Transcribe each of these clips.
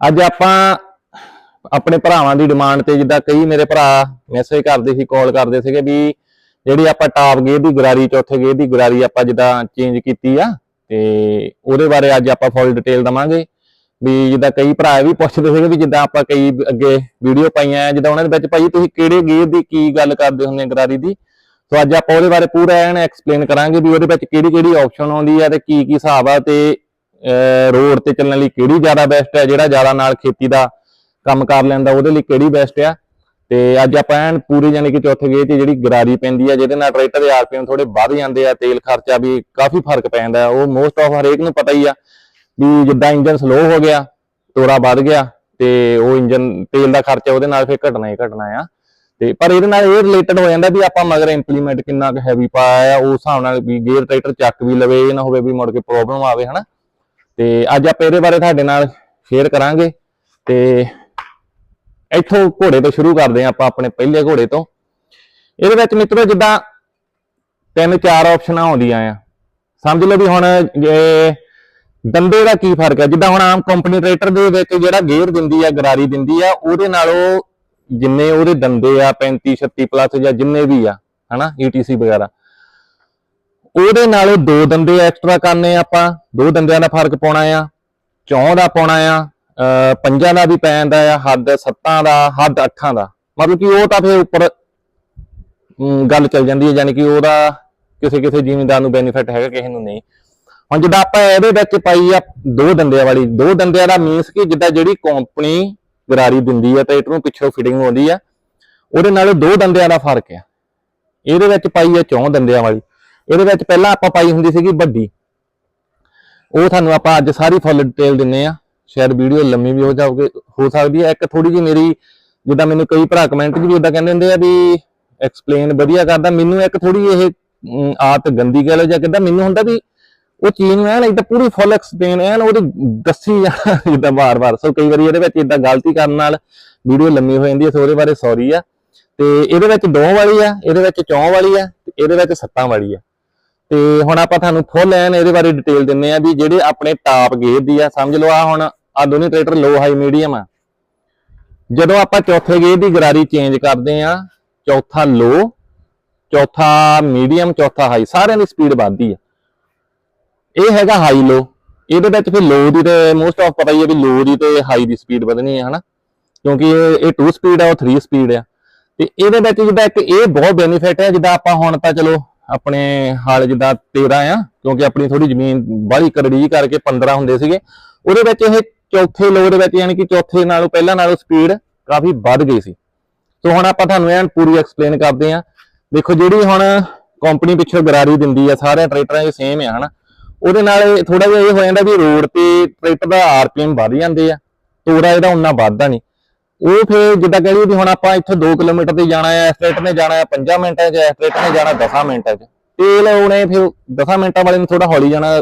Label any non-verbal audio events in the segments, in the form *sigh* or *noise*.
ਅੱਜ ਆਪਾਂ ਆਪਣੇ ਭਰਾਵਾਂ ਦੀ ਡਿਮਾਂਡ ਤੇ ਜਿੱਦਾਂ ਕਈ ਮੇਰੇ ਭਰਾ ਮੈਸੇਜ ਕਰਦੇ ਸੀ ਕਾਲ ਕਰਦੇ ਸੀਗੇ ਵੀ ਜਿਹੜੀ ਆਪਾਂ ਟਾਪ ਗੇਅਰ ਦੀ ਗਰਾਰੀ, ਚੌਥੇ ਗੇਅਰ ਦੀ ਗਰਾਰੀ ਆਪਾਂ ਜਿੱਦਾਂ ਚੇਂਜ ਕੀਤੀ ਆ, ਤੇ ਉਹਦੇ ਬਾਰੇ ਅੱਜ ਆਪਾਂ ਫੁੱਲ ਡਿਟੇਲ ਦਵਾਂਗੇ। ਵੀ ਜਿੱਦਾਂ ਕਈ ਭਰਾ ਇਹ ਵੀ ਪੁੱਛਦੇ ਸੀਗੇ ਵੀ ਜਿੱਦਾਂ ਆਪਾਂ ਕਈ ਅੱਗੇ ਵੀਡੀਓ ਪਾਈਆਂ ਜਿੱਦਾਂ ਉਹਨਾਂ ਦੇ ਵਿੱਚ ਭਾਈ ਤੁਸੀਂ ਕਿਹੜੇ ਗੇਅਰ ਦੀ ਕੀ ਗੱਲ ਕਰਦੇ ਹੁੰਦੇ ਆ ਗਰਾਰੀ ਦੀ? ਸੋ ਅੱਜ ਆਪਾਂ ਉਹਦੇ ਬਾਰੇ ਪੂਰਾ ਐਨ ਐਕਸਪਲੇਨ ਕਰਾਂਗੇ ਵੀ ਉਹਦੇ ਵਿੱਚ ਕਿਹੜੀ ਕਿਹੜੀ ਆਪਸ਼ਨ ਆਉਂਦੀ ਆ ਤੇ ਕੀ ਕੀ ਹਿਸਾਬ ਆ ਤੇ ਰੋਡ ਤੇ ਚੱਲਣ ਲਈ ਕਿਹੜੀ ਜ਼ਿਆਦਾ ਬੈਸਟ ਹੈ? ਜਿਹੜਾ ਜ਼ਿਆਦਾ ਨਾਲ ਖੇਤੀ ਦਾ ਕੰਮ ਕਰ ਲੈਂਦਾ, ਉਹਦੇ ਲਈ ਕਿਹੜੀ ਬੈਸਟ ਆ? ਤੇ ਅੱਜ ਆਪਾਂ ਐਨ ਪੂਰੀ ਯਾਨੀ ਕਿ ਚੌਥੇ ਗੇਅਰ 'ਚ ਜਿਹੜੀ ਗਰਾਰੀ ਪੈਂਦੀ ਆ, ਜਿਹਦੇ ਨਾਲ ਟਰੈਕਟਰ ਦੇ ਆਰਪੀਐਮ ਥੋੜੇ ਵੱਧ ਜਾਂਦੇ ਆ, ਤੇਲ ਖਰਚਾ ਵੀ ਕਾਫੀ ਫ਼ਰਕ ਪੈਂਦਾ ਉਹ ਮੋਸਟ ਆਫ ਹਰੇਕ ਨੂੰ ਪਤਾ ਹੀ ਆ ਵੀ ਜਿੱਦਾਂ ਇੰਜਨ ਸਲੋ ਹੋ ਗਿਆ ਤੋਰਾ ਵੱਧ ਗਿਆ, ਤੇ ਉਹ ਇੰਜਨ ਤੇਲ ਦਾ ਖਰਚਾ ਉਹਦੇ ਨਾਲ ਫਿਰ ਘਟਣਾ ਹੀ ਘਟਣਾ ਆ। ਤੇ ਪਰ ਇਹਦੇ ਨਾਲ ਇਹ ਰਿਲੇਟਡ ਹੋ ਜਾਂਦਾ ਵੀ ਆਪਾਂ ਮਗਰ ਇੰਪਲੀਮੈਂਟ ਕਿੰਨਾ ਕੁ ਹੈਵੀ ਪਾਇਆ ਆ, ਉਸ ਹਿਸਾਬ ਨਾਲ ਵੀ ਗੇਅਰ ਟਰੈਕਟਰ ਚੱਕ ਵੀ ਲਵੇ, ਇਹ ਨਾ ਹੋਵੇ ਵੀ ਮੁੜ ਕੇ ਪ੍ਰੋਬਲਮ ਆਵੇ, ਹਨਾ? ਤੇ ਅੱਜ ਆਪਾਂ ਇਹਦੇ ਬਾਰੇ ਤੁਹਾਡੇ ਨਾਲ ਸ਼ੇਅਰ ਕਰਾਂਗੇ ਤੇ ਇੱਥੋਂ ਘੋੜੇ ਤੋਂ ਸ਼ੁਰੂ ਕਰਦੇ ਹਾਂ ਆਪਾਂ ਆਪਣੇ ਪਹਿਲੇ ਘੋੜੇ ਤੋਂ। ਇਹਦੇ ਵਿੱਚ ਮਿੱਤਰੋ ਜਿੱਦਾਂ ਤਿੰਨ ਚਾਰ ਆਪਸ਼ਨਾਂ ਆਉਂਦੀਆਂ ਆ। ਸਮਝ ਲਓ ਵੀ ਹੁਣ ਦੰਦੇ ਦਾ ਕੀ ਫ਼ਰਕ ਹੈ? ਜਿੱਦਾਂ ਹੁਣ ਆਮ ਕੰਪਨੀ ਟਰੈਕਟਰ ਦੇ ਵਿੱਚ ਜਿਹੜਾ ਗੇਅਰ ਦਿੰਦੀ ਆ, ਗਰਾਰੀ ਦਿੰਦੀ ਆ, ਉਹਦੇ ਨਾਲੋਂ ਜਿੰਨੇ ਉਹਦੇ ਦੰਦੇ ਆ 35 36 ਪਲੱਸ ਜਾਂ ਜਿੰਨੇ ਵੀ ਆ, ਹਨਾ ETC ਵਗੈਰਾ ਉਹਦੇ ਨਾਲੋਂ ਦੋ ਦੰਦੇ ਐਕਸਟਰਾ ਕਰਨੇ ਆਪਾਂ, ਦੋ ਦੰਦਿਆਂ ਦਾ ਫ਼ਰਕ ਪਾਉਣਾ ਆ, ਚੌਂ ਦਾ ਪਾਉਣਾ ਆ ਪੰਜਾਂ ਦਾ ਵੀ ਪੈ ਜਾਂਦਾ ਆ, ਹੱਦ ਸੱਤਾਂ ਦਾ, ਹੱਦ ਅੱਠਾਂ ਦਾ। ਮਤਲਬ ਕਿ ਉਹ ਤਾਂ ਫਿਰ ਉੱਪਰ ਗੱਲ ਚੱਲ ਜਾਂਦੀ ਹੈ ਯਾਨੀ ਕਿ ਉਹਦਾ ਕਿਸੇ ਕਿਸੇ ਜ਼ਿਮੀਂਦਾਰ ਨੂੰ ਬੈਨੀਫਿਟ ਹੈਗਾ, ਕਿਸੇ ਨੂੰ ਨਹੀਂ। ਹੁਣ ਜਿੱਦਾਂ ਆਪਾਂ ਇਹਦੇ ਵਿੱਚ ਪਾਈ ਆ ਦੋ ਦੰਦਿਆਂ ਵਾਲੀ, ਦੋ ਦੰਦਿਆਂ ਦਾ ਮੀਨਸ ਕਿ ਜਿੱਦਾਂ ਜਿਹੜੀ ਕੰਪਨੀ ਗਰਾਰੀ ਦਿੰਦੀ ਆ ਤੇ ਨੂੰ ਪਿੱਛੋਂ ਫਿਟਿੰਗ ਆਉਂਦੀ ਆ, ਉਹਦੇ ਨਾਲ ਦੋ ਦੰਦਿਆਂ ਦਾ ਫ਼ਰਕ ਆ। ਇਹਦੇ ਵਿੱਚ ਪਾਈ ਆ ਚੌਂ ਦੰਦਿਆਂ ਵਾਲੀ। ਇਹਦੇ ਵਿੱਚ ਪਹਿਲਾਂ ਆਪਾਂ ਪਾਈ ਹੁੰਦੀ ਸੀਗੀ ਵੱਡੀ। ਉਹ ਤੁਹਾਨੂੰ ਆਪਾਂ ਅੱਜ ਸਾਰੀ ਫੁੱਲ ਡਿਟੇਲ ਦਿੰਨੇ ਆ। ਸ਼ਾਇਦ ਵੀਡੀਓ ਲੰਮੀ ਵੀ ਹੋ ਜਾਊਗੀ ਹੋ ਸਕਦੀ ਹੈ। ਇੱਕ ਥੋੜੀ ਜਿਹੀ ਮੇਰੀ ਜਿੱਦਾਂ ਮੈਨੂੰ ਕਈ ਭਰਾ ਕਮੈਂਟ ਵੀ ਉਦਾਂ ਕਹਿੰਦੇ ਹੁੰਦੇ ਆ ਵੀ ਐਕਸਪਲੇਨ ਵਧੀਆ ਕਰਦਾ। ਮੈਨੂੰ ਇੱਕ ਥੋੜੀ ਇਹ ਅਮ, ਆਦਤ ਗੰਦੀ ਕਹਿ ਲਓ ਜਾਂ ਕਿੱਦਾਂ ਮੈਨੂੰ ਹੁੰਦਾ ਵੀ ਉਹ ਚੀਜ਼ ਨੂੰ ਐਨ ਇਦਾਂ ਪੂਰੀ ਫੁੱਲ ਐਕਸਪਲੇਨ ਐਨ ਉਹਦੀ ਦੱਸੀ ਜਾਣਾ *laughs* ਜਿੱਦਾਂ ਵਾਰ-ਵਾਰ। ਸੋ ਕਈ ਵਾਰੀ ਇਹਦੇ ਵਿੱਚ ਇਦਾਂ ਗਲਤੀ ਕਰਨ ਨਾਲ ਵੀਡੀਓ ਲੰਮੀ ਹੋ ਜਾਂਦੀ ਹੈ ਸੋ ਉਹਦੇ ਬਾਰੇ ਸੌਰੀ ਆ। ਤੇ ਇਹਦੇ ਵਿੱਚ ਦੋ ਵਾਲੀ ਆ ਇਹਦੇ ਵਿੱਚ ਚੌਂ ਵਾਲੀ ਆ ਤੇ ਇਹਦੇ ਵਿੱਚ ਸੱਤਾਂ ਵਾਲੀ ਆ। ਤੇ ਹੁਣ ਆਪਾਂ ਤੁਹਾਨੂੰ ਫੁੱਲ ਐਨ ਇਹਦੇ ਬਾਰੇ ਡਿਟੇਲ ਦਿੰਨੇ ਆ ਵੀ ਜਿਹੜੇ ਆਪਣੇ ਟਾਪ ਗੇਅਰ ਦੀ ਆ, ਸਮਝ ਲਓ ਆ ਹੁਣ ਆ ਦੋਨੇ ਟਰੈਕਟਰ ਲੋ ਹਾਈ ਮੀਡੀਅਮ ਆ। ਜਦੋਂ ਆਪਾਂ ਚੌਥੇ ਗੇਅਰ ਦੀ ਗਰਾਰੀ ਚੇਂਜ ਕਰਦੇ ਆ, ਚੌਥਾ ਲੋ ਚੌਥਾ ਮੀਡੀਅਮ ਚੌਥਾ ਹਾਈ ਸਾਰਿਆਂ ਦੀ ਸਪੀਡ ਵੱਧਦੀ ਆ। ਇਹ ਹੈਗਾ ਹਾਈ ਲੋ ਇਹਦੇ ਵਿੱਚ ਫਿਰ ਲੋ ਦੀ ਤੇ ਮੋਸਟ ਆਫ ਪਤਾ ਹੀ ਹੈ ਵੀ ਲੋ ਦੀ ਤੇ ਹਾਈ ਦੀ ਸਪੀਡ ਵਧਣੀ ਹੈ ਹਨਾ? ਕਿਉਂਕਿ ਇਹ ਇਹ 2 ਸਪੀਡ ਆ, ਉਹ 3 ਸਪੀਡ ਆ। ਤੇ ਇਹਦੇ ਵਿੱਚ ਜਿੱਦਾਂ ਇੱਕ ਇਹ ਬਹੁਤ ਬੈਨੀਫਿਟ ਹੈ ਜਿੱਦਾਂ ਆਪਾਂ ਹੁਣ ਤਾਂ ਚਲੋ ਆਪਣੇ ਹਾਲ ਜਿੱਦਾਂ 13 ਆ, ਕਿਉਂਕਿ ਆਪਣੀ ਥੋੜੀ ਜ਼ਮੀਨ ਬਾਹਲੀ ਕਰੜੀ ਕਰਕੇ 15 ਹੁੰਦੇ ਸੀਗੇ, ਉਹਦੇ ਵਿੱਚ ਇਹ ਚੌਥੇ ਲੋਅ ਦੇ ਵਿੱਚ ਯਾਨੀ ਕਿ ਚੌਥੇ ਨਾਲੋਂ ਪਹਿਲਾਂ ਨਾਲੋਂ ਸਪੀਡ ਕਾਫੀ ਵੱਧ ਗਈ ਸੀ। ਸੋ ਹੁਣ ਆਪਾਂ ਤੁਹਾਨੂੰ ਐਨ ਪੂਰੀ ਐਕਸਪਲੇਨ ਕਰਦੇ ਆ ਦੇਖੋ ਜਿਹੜੀ ਹੁਣ ਕੰਪਨੀ ਪਿੱਛੋਂ ਗਰਾਰੀ ਦਿੰਦੀ ਆ ਸਾਰੇ ਟਰੈਕਟਰਾਂ ਦੇ ਸੇਮ ਆ, ਹਨਾ। ਉਹਦੇ ਨਾਲ ਥੋੜਾ ਜਿਹਾ ਇਹ ਹੋ ਜਾਂਦਾ ਵੀ ਰੋਡ ਤੇ ਟਰੈਕਟਰ ਦਾ ਆਰਪੀਐਮ ਵੱਧ ਜਾਂਦੇ ਆ, ਤੋੜਾ ਇਹਦਾ ਉਨਾ ਵੱਧਦਾ ਨਹੀਂ। ਉਹ ਫਿਰ ਜਿੱਦਾਂ ਕਹ ਲਈਏ ਵੀ ਹੁਣ ਆਪਾਂ ਇੱਥੋਂ 2 ਕਿਲੋਮੀਟਰ ਤੇ ਜਾਣਾ ਹੈ, ਇਸ ਨੇ ਜਾਣਾ ਹੈ 5 ਮਿੰਟਾਂ 'ਚ ਇਸ ਨੇ ਜਾਣਾ 10 ਮਿੰਟਾਂ 'ਚ ਤੇਲ ਉਹਨੇ ਫਿਰ 10 ਮਿੰਟਾਂ ਵਾਲੇ ਨੂੰ ਥੋੜਾ ਹੌਲੀ ਜਾਣਾ,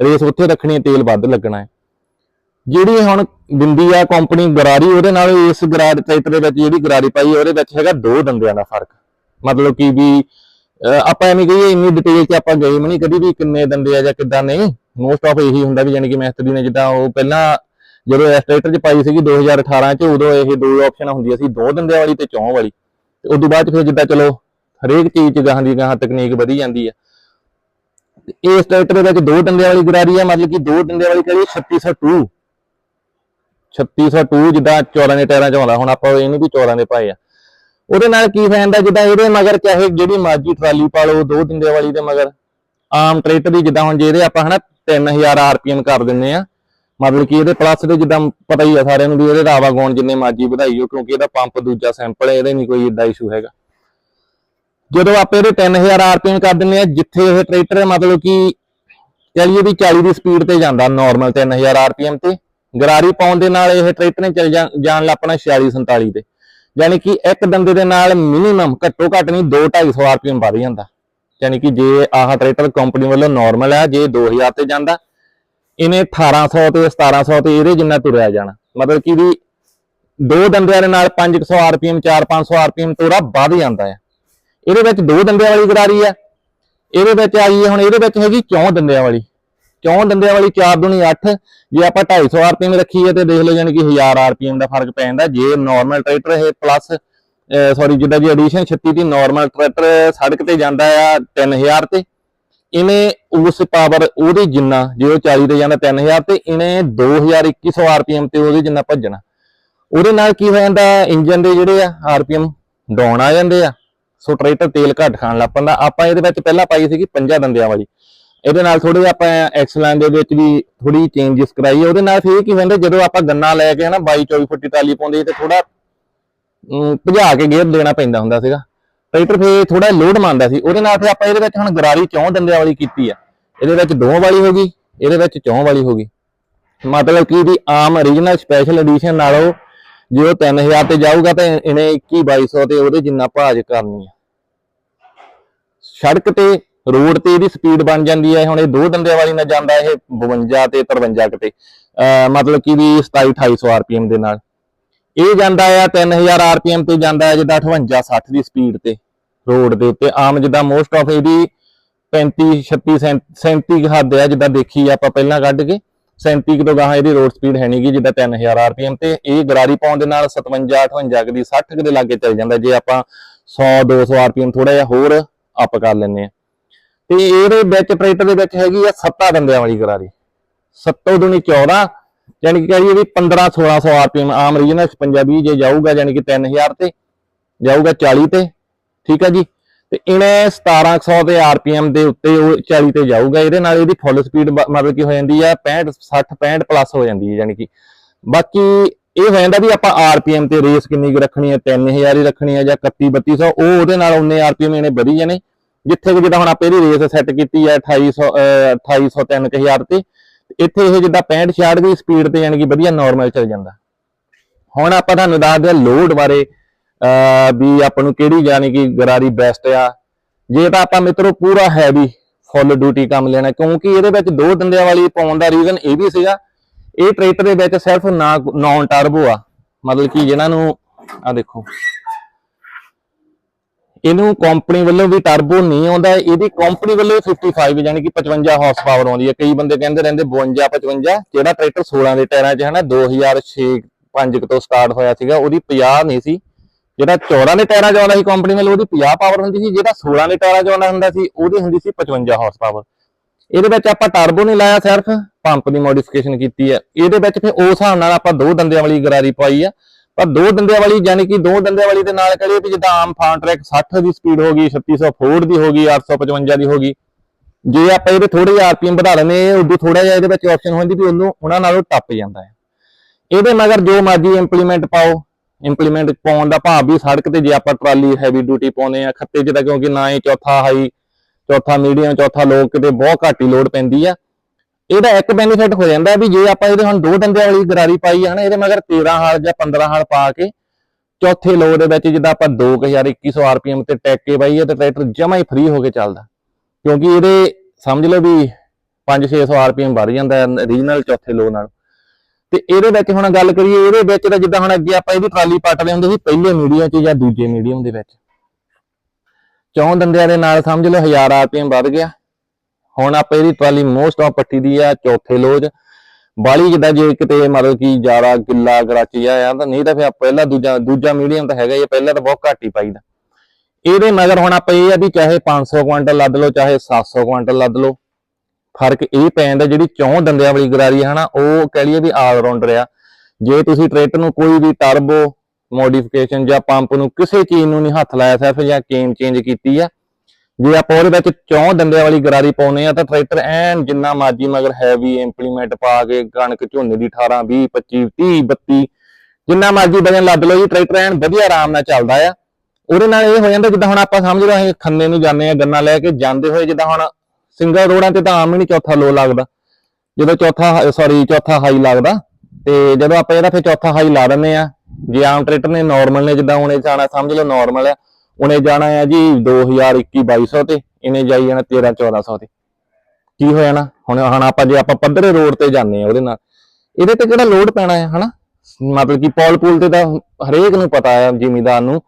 ਰੇਸ ਉੱਥੇ ਰੱਖਣੀ ਹੈ, ਤੇਲ ਵੱਧ ਲੱਗਣਾ ਹੈ। ਜਿਹੜੀ ਹੁਣ ਦਿੰਦੀ ਆ ਕੰਪਨੀ ਗਰਾਰੀ, ਉਹਦੇ ਨਾਲ ਇਸ ਗਰਾਰ ਟਰੈਕਟਰ ਦੇ ਵਿੱਚ ਜਿਹੜੀ ਗਰਾਰੀ ਪਾਈ ਉਹਦੇ ਵਿੱਚ ਹੈਗਾ ਦੋ ਦੰਦਿਆਂ ਦਾ ਫ਼ਰਕ। ਮਤਲਬ ਕਿ ਵੀ ਆਪਾਂ ਐਵੇਂ ਕਹੀਏ, ਇੰਨੀ ਡਿਟੇਲ 'ਚ ਆਪਾਂ ਗਏ ਵੀ ਨਹੀਂ ਕਦੀ ਵੀ ਕਿੰਨੇ ਦੰਦੇ ਆ ਜਾਂ ਕਿੱਦਾਂ ਨਹੀਂ। ਮੋਸਟ ਆਫ ਇਹੀ ਹੁੰਦਾ ਵੀ ਯਾਨੀ ਕਿ ਮੈਸਤਰੀ ਨੇ ਜਿੱਦਾਂ ਉਹ ਪਹਿਲਾਂ ਜਦੋਂ ਇਸ ਟਰੈਕਟਰ 'ਚ ਪਾਈ ਸੀਗੀ 2018 'ਚ, ਉਦੋਂ ਇਹ ਦੋ ਆਪਸ਼ਨਾਂ ਹੁੰਦੀਆਂ ਸੀ, ਦੋ ਦੰਦਿਆਂ ਵਾਲੀ ਤੇ ਚੌਂ ਵਾਲੀ। ਤੇ ਉਸ ਬਾਅਦ 'ਚ ਫਿਰ ਜਿੱਦਾਂ ਚਲੋ ਹਰੇਕ ਚੀਜ਼ 'ਚ ਗਾਹਾਂ ਦੀ ਗਾਹਾਂ ਤਕਨੀਕ ਵਧੀ ਜਾਂਦੀ ਹੈ ਤੇ ਇਸ ਟਰੈਕਟਰ ਦੇ ਵਿੱਚ ਦੋ ਦੰਦਿਆਂ ਵਾਲੀ ਗਰਾਰੀ ਆ, ਮਤਲਬ ਕਿ ਦੋ ਦੰਦਿਆਂ ਵਾਲੀ ਕਰੀ 3602 3602 ਜਿੱਦਾਂ 14 ਦੇ ਟਾਇਰਾਂ 'ਚ ਆਉਂਦਾ, ਹੁਣ ਆਪਾਂ ਇਹਨੂੰ ਵੀ 14 ਦੇ ਪਾਏ ਆ। ਉਹਦੇ ਨਾਲ ਕੀ ਫਾਇਦਾ ਜਿੱਦਾਂ ਇਹਦੇ ਮਗਰ ਚਾਹੇ ਜਿਹੜੀ ਮਰਜ਼ੀ ਟਰਾਲੀ ਪਾ ਲਓ, ਦੋ ਦਿੰਦੇ ਵਾਲੀ ਦੇ ਮਗਰ। ਆਮ ਟਰੈਕਟਰ ਦੀ ਜਿੱਦਾਂ ਹੁਣ ਜੇ ਇਹਦੇ ਆਪਾਂ ਹਨਾ 3000 ਆਰਪੀਐਮ ਕਰ ਦਿੰਨੇ ਆ ਮਤਲਬ ਕਿ ਇਹਦੇ ਪਲੱਸ ਦੇ ਜਿੱਦਾਂ ਪਤਾ ਹੀ ਆ ਸਾਰਿਆਂ ਨੂੰ ਵੀ ਇਹਦੇ ਦਾ ਆਵਾਗੁਣ ਜਿੰਨੇ ਮਰਜ਼ੀ ਵਧਾਈਓ ਕਿਉਂਕਿ ਇਹਦਾ ਪੰਪ ਦੂਜਾ ਸੈਂਪਲ ਹੈ, ਇਹਦੇ ਨਹੀਂ ਕੋਈ ਏਡਾ ਇਸ਼ੂ ਹੈਗਾ। ਜਦੋਂ ਆਪਾਂ ਇਹਦੇ 3000 ਆਰਪੀਐਮ ਕਰ ਦਿੰਨੇ ਆ ਜਿੱਥੇ ਇਹ ਟਰੈਕਟਰ ਮਤਲਬ ਕਿ ਚਲਿਏ ਵੀ 40 ਦੀ ਸਪੀਡ ਤੇ ਜਾਂਦਾ ਨਾਰਮਲ 3000 ਆਰਪੀਐਮ ਤੇ। ਗਰਾਰੀ ਪਾਉਣ ਦੇ ਨਾਲ ਇਹ ਟਰੈਕਟਰ ਨੇ ਚੱਲ ਜਾਣ ਲੱਪਣਾ 46 47 ਤੇ। ਯਾਨੀ ਕਿ ਇੱਕ ਦੰਦੇ ਦੇ ਨਾਲ ਮਿਨੀਮਮ ਘੱਟੋ ਘੱਟ ਨਹੀਂ 2 250 ਆਰਪੀਐਮ ਵੱਧ ਜਾਂਦਾ। ਯਾਨੀ ਕਿ ਜੇ ਆਹ ਟਰੈਕਟਰ ਕੰਪਨੀ ਵੱਲੋਂ ਨਾਰਮਲ ਹੈ ਜੇ 2000 ਤੇ ਜਾਂਦਾ ਇਹਨੇ 1800 ਤੇ 1700 ਤੇ ਇਹਦੇ ਜਿੰਨਾ ਤੁਰਿਆ ਜਾਣਾ। ਮਤਲਬ ਕਿ ਵੀ ਦੋ ਦੰਦਿਆਂ ਦੇ ਨਾਲ 500 ਆਰਪੀਐਮ 4-500 ਆਰਪੀਐਮ ਤੋਰਾ ਵੱਧ ਜਾਂਦਾ ਹੈ ਇਹਦੇ ਵਿੱਚ ਦੋ ਦੰਦਿਆਂ ਵਾਲੀ ਗਰਾਰੀ ਹੈ ਇਹਦੇ ਵਿੱਚ ਆਈ ਹੁਣ ਇਹਦੇ ਵਿੱਚ ਹੈਗੀ ਚੌਂ ਦੰਦਿਆਂ ਵਾਲੀ। ਚੌਂ ਦੰਦਿਆਂ ਵਾਲੀ 4 ਦੁਨੀ 8 ਜੇ ਆਪਾਂ 250 ਆਰਪੀਐਮ ਰੱਖੀ ਹੈ ਤੇ ਦੇਖ ਲਓ ਯਾਨੀ ਕਿ 1000 ਆਰਪੀਐਮ ਦਾ ਫ਼ਰਕ ਪੈ ਜਾਂਦਾ ਜੇ ਨਾਰਮਲ ਟਰੈਕਟਰ ਇਹ ਪਲੱਸ ਸੌਰੀ ਜਿੱਦਾਂ ਜੀ ਐਡੀਸ਼ਨ 36 ਦੀ ਨਾਰਮਲ ਟਰੈਕਟਰ ਸੜਕ ਤੇ ਜਾਂਦਾ ਆ 3000 ਤੇ ਇਹਨੇ ਉਸ ਪਾਵਰ ਉਹਦੇ ਜਿੰਨਾ, ਜੇ ਉਹ 40 ਤੇ ਜਾਂਦਾ 3000 ਤੇ ਇਹਨੇ 2200 ਆਰਪੀਐਮ ਤੇ ਉਹਦੇ ਜਿੰਨਾ ਭੱਜਣਾ। ਉਹਦੇ ਨਾਲ ਕੀ ਹੋ ਜਾਂਦਾ ਇੰਜਨ ਦੇ ਜਿਹੜੇ ਆ ਆਰਪੀਐਮ ਡਾਊਨ ਆ ਜਾਂਦੇ ਆ, ਸੋ ਟਰੈਕਟਰ ਤੇਲ ਘੱਟ ਖਾਣ ਲੱਗ ਪੈਂਦਾ। ਆਪਾਂ ਇਹਦੇ ਵਿੱਚ ਪਹਿਲਾਂ ਪਾਈ ਸੀਗੀ ਪੰਜਾਂ ਦੰਦਿਆਂ ਵਾਲੀ। ਇਹਦੇ ਨਾਲ ਥੋੜੇ ਆਪਾਂ ਐਕਸਲੈਂਡ ਦੇ ਵਿੱਚ ਵੀ ਥੋੜੀ ਚੇਂਜਸ ਕਰਾਈ ਉਹਦੇ ਨਾਲ ਫਿਰ ਕੀ ਹੁੰਦਾ, ਜਦੋਂ ਆਪਾਂ ਗੰਨਾ ਲੈ ਕੇ ਹਨਾ 22 24 ਫੁੱਟੀ ਟਰਾਲੀ ਪਾਉਂਦੇ ਤੇ ਥੋੜਾ ਭਜਾ ਕੇ ਗੇਅਰ ਦੇਣਾ ਪੈਂਦਾ ਹੁੰਦਾ ਸੀਗਾ। ਟਰੈਕਟਰ ਫੇ ਥੋੜਾ ਲੋਡ ਮੰਨਦਾ ਸੀ। ਉਹਦੇ ਨਾਲ ਫਿਰ ਆਪਾਂ ਇਹਦੇ ਵਿੱਚ ਹੁਣ ਗਰਾਰੀ ਚੌਂ ਦੰਦਿਆਂ ਵਾਲੀ ਕੀਤੀ ਆ। ਇਹਦੇ ਵਿੱਚ ਦੋ ਵਾਲੀ ਹੋ ਗਈ, ਇਹਦੇ ਵਿੱਚ ਚੌਂ ਵਾਲੀ ਹੋ ਗਈ। ਮਤਲਬ ਕਿ ਇਹਦੀ ਆਮ origignal ਸਪੈਸ਼ਲ ਐਡੀਸ਼ਨ ਨਾਲੋਂ ਜੇ ਉਹ 3000 ਤੇ ਜਾਊਗਾ ਤਾਂ ਇਹਨੇ 21 2200 ਤੇ ਉਹਦੇ ਜਿੰਨਾ ਭਾਜ ਕਰਨੀ ਆ। ਸੜਕ ਤੇ, ਰੋਡ ਤੇ ਇਹਦੀ ਸਪੀਡ ਬਣ ਜਾਂਦੀ ਹੈ ਹੁਣ ਇਹ ਦੋ ਦੰਦਿਆਂ ਵਾਲੀ ਨਾਲ ਜਾਂਦਾ, ਇਹ 52 ਤੇ 53 ਕਿਤੇ ਅਹ ਮਤਲਬ ਕਿ ਵੀ 27 2800 ਆਰਪੀਐਮ ਦੇ ਨਾਲ। ਇਹ ਜਾਂਦਾ ਆ 3000 ਆਰਪੀਐਮ ਤੇ ਜਾਂਦਾ ਹੈ ਜਿੱਦਾਂ 58 60 ਦੀ ਸਪੀਡ ਤੇ ਰੋਡ ਦੇ ਉੱਤੇ। ਆਮ ਜਿੱਦਾਂ ਮੋਸਟ ਆਫ ਇਹਦੀ 35 36 37 ਹੱਦ ਆ ਜਿੱਦਾਂ ਦੇਖੀ ਆਪਾਂ ਪਹਿਲਾਂ ਕੱਢ ਕੇ। 37 ਕਿਲੋ ਗਾਹਾਂ ਇਹਦੀ ਰੋਡ ਸਪੀਡ ਹੈ ਨਹੀਂਗੀ ਜਿੱਦਾਂ 3000 ਆਰਪੀਐਮ ਤੇ। ਇਹ ਗਰਾਰੀ ਪਾਉਣ ਦੇ ਨਾਲ 57 58 ਕੁ ਦੀ 60 ਦੇ ਲਾਗੇ ਚੱਲ ਜਾਂਦਾ। ਜੇ ਆਪਾਂ 100 200 ਆਰਪੀਐਮ ਥੋੜਾ ਜਿਹਾ ਹੋਰ ਅਪ ਕਰ ਲੈਂਦੇ ਆ। ਤੇ ਇਹਦੇ ਵਿੱਚ ਟਰੈਕਟਰ ਦੇ ਵਿੱਚ ਹੈਗੀ ਆ ਸੱਤਾ ਦੰਦਿਆਂ ਵਾਲੀ ਗਰਾਰੀ। 7 ਦੁਨੀ 14 ਯਾਨੀ ਕਿ ਕਹੀਏ ਵੀ 15 1600 ਆਰਪੀਐਮ ਆਮ ਰੀਜਨਲ 56 ਜੇ ਜਾਊਗਾ ਯਾਨੀ ਕਿ 3000 ਤੇ, ਜਾਊਗਾ 40 ਤੇ, ਠੀਕ ਹੈ ਜੀ? ਤੇ ਇਹਨੇ 1700 ਦੇ ਆਰਪੀਐਮ ਦੇ ਉੱਤੇ ਉਹ 40 ਤੇ ਜਾਊਗਾ, ਇਹਦੇ ਨਾਲ ਇਹਦੀ ਫੁੱਲ ਸਪੀਡ ਮਤਲਬ ਕੀ ਹੋ ਜਾਂਦੀ ਆ 65 60 65 ਪਲੱਸ ਹੋ ਜਾਂਦੀ ਹੈ ਯਾਨੀ ਕਿ। ਬਾਕੀ ਇਹ ਹੋ ਜਾਂਦਾ ਵੀ ਆਪਾਂ ਆਰਪੀਐਮ ਤੇ ਰੇਸ ਕਿੰਨੀ ਕੁ ਰੱਖਣੀ ਹੈ 3000 ਹੀ ਰੱਖਣੀ ਹੈ ਜਾਂ 31 3200 ਉਹ ਉਹਦੇ ਨਾਲ ਉਹਨੇ ਆਰਪੀਐਮ ਇਹਨੇ ਵਧੀ ਜਾਣੇ। ਜਿੱਥੇ ਕਿ ਜਿੱਦਾਂ ਹੁਣ ਆਪਾਂ ਇਹਦੀ ਰੇਸ ਸੈੱਟ ਕੀਤੀ ਹੈ 2800 ਅਹ 2800 3000 ਤੇ ਇੱਥੇ ਇਹ ਜਿੱਦਾਂ 65 66 ਦੀ ਸਪੀਡ ਤੇ ਯਾਨੀ ਕਿ ਵਧੀਆ ਨਾਰਮਲ ਚੱਲ ਜਾਂਦਾ। ਹੁਣ ਆਪਾਂ ਤੁਹਾਨੂੰ ਦੱਸਦੇ ਆ ਲੋਡ ਬਾਰੇ ਵੀ ਆਪਾਂ ਨੂੰ ਕਿਹੜੀ ਯਾਨੀ ਕਿ ਗਰਾਰੀ ਬੈਸਟ ਆ। ਜੇ ਤਾਂ ਆਪਾਂ ਮਿੱਤਰੋ ਪੂਰਾ ਹੈਵੀ ਫੁੱਲ ਡਿਊਟੀ ਕੰਮ ਲੈਣਾ, ਕਿਉਂਕਿ ਇਹਦੇ ਵਿੱਚ ਦੋ ਦੰਦਿਆਂ ਵਾਲੀ ਪਾਉਣ ਦਾ ਰੀਜ਼ਨ ਇਹ ਵੀ ਸੀਗਾ, ਇਹ ਟਰੈਕਟਰ ਦੇ ਵਿੱਚ ਸਿਰਫ ਨਾਨ ਟਰਬੋ ਆ। ਮਤਲਬ ਕਿ ਜਿਹਨਾਂ ਨੂੰ ਆ ਦੇਖੋ। ਇਹਨੂੰ ਕੰਪਨੀ ਵੱਲੋਂ ਵੀ ਟਰਬੋ ਨਹੀਂ ਆਉਂਦਾ, ਇਹਦੀ ਕੰਪਨੀ ਵੱਲੋਂ 55 ਯਾਨੀ ਕਿ 55 ਹਾਰਸ ਪਾਵਰ ਆਉਂਦੀ ਹੈ। ਕਈ ਬੰਦੇ ਕਹਿੰਦੇ ਰਹਿੰਦੇ 52 55 ਜਿਹੜਾ ਟਰੈਕਟਰ 16 ਦੇ ਟਾਇਰਾਂ 'ਚ ਹੈ ਨਾ 2006 5 ਤੋਂ ਸਟਾਰਟ ਹੋਇਆ ਸੀਗਾ, ਉਹਦੀ 50 ਨਹੀਂ ਸੀ। ਜਿਹੜਾ 14 ਦੇ ਟਾਇਰਾਂ 'ਚ ਆਉਂਦਾ ਸੀ ਕੰਪਨੀ ਵੱਲੋਂ, ਉਹਦੀ 50 ਪਾਵਰ ਹੁੰਦੀ ਸੀ। ਜਿਹੜਾ 16 ਦੇ ਟਾਇਰਾਂ 'ਚ ਆਉਂਦਾ ਹੁੰਦਾ ਸੀ, ਉਹਦੀ ਹੁੰਦੀ ਸੀ 55 ਹਾਰਸ ਪਾਵਰ ਇਹਦੇ ਵਿੱਚ ਆਪਾਂ ਟਰਬੋ ਨਹੀਂ ਲਾਇਆ ਸਿਰਫ ਪੰਪ ਦੀ ਮੋਡੀਫਿਕੇਸ਼ਨ ਕੀਤੀ ਹੈ। ਇਹਦੇ ਵਿੱਚ ਫਿਰ ਉਸ ਹਿਸਾਬ ਨਾਲ ਆਪਾਂ ਦੋ ਦੰਦਿਆਂ ਵਾਲੀ ਗਰਾਰੀ ਪਾਈ ਆ। ਪਰ ਦੋ ਦੰਦਿਆਂ ਵਾਲੀ ਯਾਨੀ ਕਿ ਦੋ ਦੰਦਿਆਂ ਵਾਲੀ ਦੇ ਨਾਲ ਕਰੀਏ ਵੀ ਜਿੱਦਾਂ ਆਮ ਫਾਨ ਟਰੈਕ 60 ਦੀ ਸਪੀਡ ਹੋ ਗਈ 3600 ਦੀ ਹੋ ਗਈ 855 ਦੀ ਹੋ ਗਈ। ਜੇ ਆਪਾਂ ਇਹਦੇ ਥੋੜੇ ਜਿਹਾ ਆਰਪੀਐਮ ਵਧਾ ਲੈਨੇ ਉਦੋਂ ਥੋੜਾ ਜਿਹਾ ਇਹਦੇ ਵਿੱਚ ਆਪਸ਼ਨ ਹੁੰਦੀ ਵੀ ਉਹਨੂੰ ਉਹਨਾਂ ਨਾਲੋਂ ਟੱਪ ਜਾਂਦਾ ਹੈ। ਇਹਦੇ ਮਗਰ ਜੋ ਮਰਜ਼ੀ ਇੰਪਲੀਮੈਂਟ ਪਾਓ ਇੰਪਲੀਮੈਂਟ ਪਾਉਣ ਦਾ ਭਾਵ ਵੀ ਸੜਕ ਤੇ ਜੇ ਆਪਾਂ ਟਰਾਲੀ ਹੈਵੀ ਡਿਊਟੀ ਪਾਉਂਦੇ ਆ ਖੱਤੇ 'ਚ ਤਾਂ ਕਿਉਂਕਿ ਨਾ ਹੀ ਚੌਥਾ ਹਾਈ ਚੌਥਾ ਮੀਡੀਅਮ ਚੌਥਾ ਲੋਕ ਕਿਤੇ ਬਹੁਤ ਘੱਟ ਹੀ ਲੋਡ ਪੈਂਦੀ ਆ। ਇਹਦਾ ਇੱਕ ਬੈਨੀਫਿਟ ਹੋ ਜਾਂਦਾ ਵੀ ਜੇ ਆਪਾਂ ਇਹਦੇ ਹੁਣ ਦੋ ਡੰਡੇ ਵਾਲੀ ਗਰਾਰੀ ਪਾਈ ਆ ਨਾ, ਇਹਦੇ ਮਗਰ 13 ਹਾਲ ਜਾਂ 15 ਹਾਲ ਪਾ ਕੇ ਚੌਥੇ ਲੋ ਦੇ ਵਿੱਚ ਜਿੱਦਾਂ ਆਪਾਂ 2000 2100 ਆਰਪੀਐਮ ਤੇ ਟੈਕ ਕੇ ਬਾਈ ਤੇ ਟਰੈਕਟਰ ਜਮਾ ਹੀ ਫ੍ਰੀ ਹੋ ਕੇ ਚੱਲਦਾ। ਕਿਉਂਕਿ ਇਹਦੇ ਸਮਝ ਲਓ ਵੀ 5-600 ਆਰਪੀਐਮ ਵੱਧ ਜਾਂਦਾ ਹੈ ਰੀਜਨਲ ਚੌਥੇ ਲੋ ਨਾਲ। ਤੇ ਇਹਦੇ ਵਿੱਚ ਹੁਣ ਗੱਲ ਕਰੀਏ, ਇਹਦੇ ਵਿੱਚ ਤਾਂ ਜਿੱਦਾਂ ਹੁਣ ਅੱਗੇ ਆਪਾਂ ਇਹਦੀ ਟਰਾਲੀ ਪੱਟਦੇ ਹੁੰਦੇ ਸੀ, ਪਹਿਲੇ ਮੀਡੀਅਮ 'ਚ ਜਾਂ ਦੂਜੇ ਮੀਡੀਅਮ ਦੇ ਵਿੱਚ। ਚੌਂ ਦੰਦਿਆਂ ਦੇ ਨਾਲ ਸਮਝ ਲਓ 1000 ਆਰਪੀਐਮ ਵੱਧ ਗਿਆ। ਹੁਣ ਆਪਾਂ ਇਹਦੀ ਟਰਾਲੀ ਮੋਸਟ ਆਫ ਪੱਟੀ ਦੀ ਆ, ਚੌਥੇ ਲੋਜ। ਬਾਲੀ ਜਿੱਦਾਂ ਜੇ ਕਿਤੇ ਮਤਲਬ ਕਿ ਜ਼ਿਆਦਾ ਗਿੱਲਾ ਗਰਾਚੀ ਆ ਤਾਂ ਨਹੀਂ ਤਾਂ ਫਿਰ ਪਹਿਲਾ ਦੂਜਾ ਦੂਜਾ ਮੀਡੀਅਮ ਤਾਂ ਹੈਗਾ ਹੀ ਪਹਿਲਾਂ ਤਾਂ ਬਹੁਤ ਘੱਟ ਹੀ ਪਾਈਦਾ ਇਹਦੇ ਮਗਰ ਹੁਣ ਆਪਾਂ ਇਹ ਆ ਵੀ ਚਾਹੇ 500 ਕੁਇੰਟਲ ਲੱਦ ਲਓ, ਚਾਹੇ 700 ਕੁਇੰਟਲ ਲੱਦ ਲਓ। ਫ਼ਰਕ ਇਹ ਪੈ ਜਾਂਦਾ ਜਿਹੜੀ ਚੌਂ ਦੰਦਿਆਂ ਵਾਲੀ ਗਰਾਰੀ ਹੈ ਨਾ ਉਹ ਕਹਿ ਲਈਏ ਵੀ ਆਲ ਰਾਉਂਡਰ ਆ। ਜੇ ਤੁਸੀਂ ਟਰੈਕਟਰ ਨੂੰ ਕੋਈ ਵੀ ਟਰਬੋ ਮੋਡੀਫਿਕੇਸ਼ਨ ਜਾਂ ਪੰਪ ਨੂੰ ਕਿਸੇ ਚੀਜ਼ ਨੂੰ ਨਹੀਂ ਹੱਥ ਲਾਇਆ ਸਿਰਫ ਜਾਂ ਕੇਮ ਚੇਂਜ ਕੀਤੀ ਆ ਜੇ ਆਪਾਂ ਉਹਦੇ ਵਿੱਚ ਚੌਂ ਦੰਦਿਆਂ ਵਾਲੀ ਗਰਾਰੀ ਪਾਉਨੇ ਆ ਤਾਂ ਟਰੈਕਟਰ ਐਨ ਜਿੰਨਾ ਮਰਜ਼ੀ ਮਗਰ ਹੈਵੀ ਇੰਪਲੀਮੈਂਟ ਪਾ ਕੇ ਕਣਕ, ਝੋਨੇ ਦੀ 18 20 25 30 32 ਜਿੰਨਾ ਮਰਜ਼ੀ ਵਜਨ ਲੱਦ ਲਓ ਜੀ ਟਰੈਕਟਰ ਐਨ ਵਧੀਆ ਆਰਾਮ ਨਾਲ ਚੱਲਦਾ ਆ। ਉਹਦੇ ਨਾਲ ਇਹ ਹੋ ਜਾਂਦਾ ਜਿੱਦਾਂ ਹੁਣ ਆਪਾਂ ਸਮਝ ਲਓ ਅਸੀਂ ਖੰਨੇ ਨੂੰ ਜਾਂਦੇ ਆ ਗੰਨਾ ਲੈ ਕੇ ਜਾਂਦੇ ਹੋਏ ਜਿੱਦਾਂ ਹੁਣ ਸਿੰਗਲ ਰੋਡਾਂ ਤੇ ਤਾਂ ਆਮ ਹੀ ਨਹੀਂ ਚੌਥਾ ਲੋ ਲੱਗਦਾ। ਜਦੋਂ ਚੌਥਾ ਸੌਰੀ ਚੌਥਾ ਹਾਈ ਲੱਗਦਾ ਤੇ ਜਦੋਂ ਆਪਾਂ ਇਹਦਾ ਫਿਰ ਚੌਥਾ ਹਾਈ ਲਾ ਦਿੰਦੇ ਆ ਜੇ ਆਮ ਟਰੈਕਟਰ ਨੇ ਨਾਰਮਲ ਨੇ, ਜਿੱਦਾਂ ਹੁਣੇ ਜਾਣਾ, ਸਮਝ ਲਓ ਨਾਰਮਲ ਆ। ਉਹਨੇ ਜਾਣਾ ਹੈ ਜੀ 2021 2200 ਤੇ, ਇਹਨੇ ਜਾਈ ਜਾਣਾ 13 1400 ਤੇ। ਕੀ ਹੋਇਆ ਜਾਣਾ ਹੁਣ ਹੁਣ ਆਪਾਂ ਜੇ ਆਪਾਂ ਪੱਧਰੇ ਰੋਡ ਤੇ ਜਾਂਦੇ ਆ ਉਹਦੇ ਨਾਲ, ਇਹਦੇ ਤੇ ਕਿਹੜਾ ਲੋਡ ਪੈਣਾ ਹੈ ਹਨਾ? ਮਤਲਬ ਕਿ ਪੌਲ ਪੂਲ ਤੇ ਤਾਂ ਹਰੇਕ ਨੂੰ ਪਤਾ ਹੈ ਜ਼ਿਮੀਦਾਰ ਨੂੰ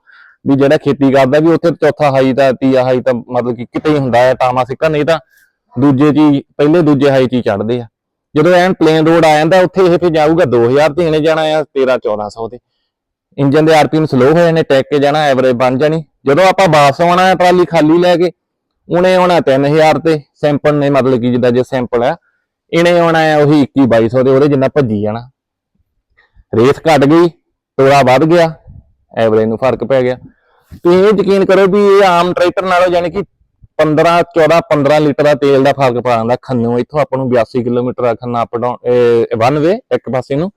ਵੀ ਜਿਹੜਾ ਖੇਤੀ ਕਰਦਾ ਵੀ ਉੱਥੇ ਚੌਥਾ ਹਾਈ ਤਾਂ ਤੀਆ ਹਾਈ ਤਾਂ ਮਤਲਬ ਕਿ ਕਿਤੇ ਹੀ ਹੁੰਦਾ ਹੈ ਟਾਮਾ ਸਿੱਕਾ, ਨਹੀਂ ਤਾਂ ਦੂਜੇ ਚ ਪਹਿਲੇ ਦੂਜੇ ਹਾਈ ਚ ਚੜਦੇ ਆ। ਜਦੋਂ ਐਨ ਪਲੇਨ ਰੋਡ ਆ ਜਾਂਦਾ, ਉੱਥੇ ਇਹ ਫਿਰ ਜਾਊਗਾ 2000 ਤੇ, ਇਹਨੇ ਜਾਣਾ ਆ 13 1400 ਤੇ। ਇੰਜਨ ਦੇ ਆਰਪੀਐਮ ਸਲੋ ਹੋ ਜਾਣੇ ਟੈਕ ਕੇ ਜਾਣਾ ਐਵਰੇਜ ਬਣ ਜਾਣੀ। ਜਦੋਂ ਆਪਾਂ ਵਾਪਸ ਆਉਣਾ ਹੈ, ਟਰਾਲੀ ਖਾਲੀ ਲੈ ਕੇ, ਉਹਨੇ ਆਉਣਾ 3000 ਤੇ ਸੈਂਪਲ ਨੇ, ਮਤਲਬ ਕਿ ਜਿੱਦਾਂ ਜੇ ਸੈਂਪਲ ਆ ਇਹਨੇ ਆਉਣਾ ਹੈ ਉਹੀ 21 2200 ਦੇ ਉਹਦੇ ਜਿੰਨਾ ਭੱਜੀ ਜਾਣਾ। ਰੇਸ ਘਟ ਗਈ, ਤੋੜਾ ਵੱਧ ਗਿਆ ਐਵਰੇਜ ਨੂੰ ਫ਼ਰਕ ਪੈ ਗਿਆ। ਤੁਸੀਂ ਇਹ ਯਕੀਨ ਕਰੋ ਵੀ ਇਹ ਆਮ ਟਰੈਕਟਰ ਨਾਲੋਂ ਯਾਨੀ ਕਿ 15 14 15 ਲੀਟਰ ਦਾ ਤੇਲ ਦਾ ਫ਼ਰਕ ਪਾ ਜਾਂਦਾ ਖੰਨੂ ਇੱਥੋਂ ਆਪਾਂ ਨੂੰ 82 ਕਿਲੋਮੀਟਰ ਆ, Khanna up down one way ਇੱਕ ਪਾਸੇ ਨੂੰ।